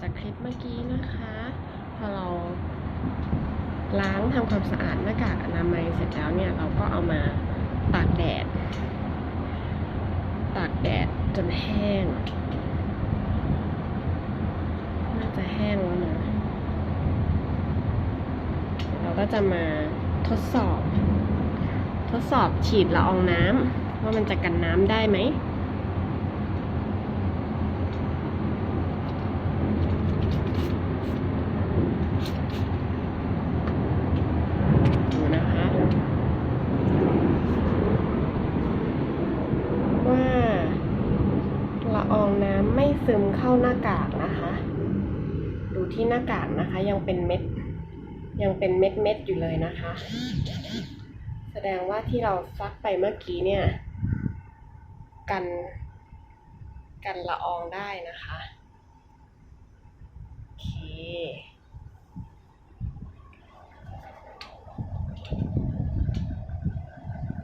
จากคลิปเมื่อกี้นะคะ พอเราล้างทำความสะอาดหน้ากากอนามัยเสร็จแล้วเนี่ย เราก็เอามาตากแดด ตากแดดจนแห้ง น่าจะแห้งแล้วนะเราก็จะมาทดสอบ ทดสอบฉีดละอองน้ำว่ามันจะกันน้ำได้ไหม ดูนะคะ ว่า ละอองน้ำไม่ซึมเข้าหน้ากากนะคะ ดูที่หน้ากากนะคะ ยังเป็นเม็ด ยังเป็นเม็ดเม็ดอยู่เลยนะคะ แสดงว่าที่เราซักไปเมื่อกี้เนี่ย กัน กันละอองได้นะคะ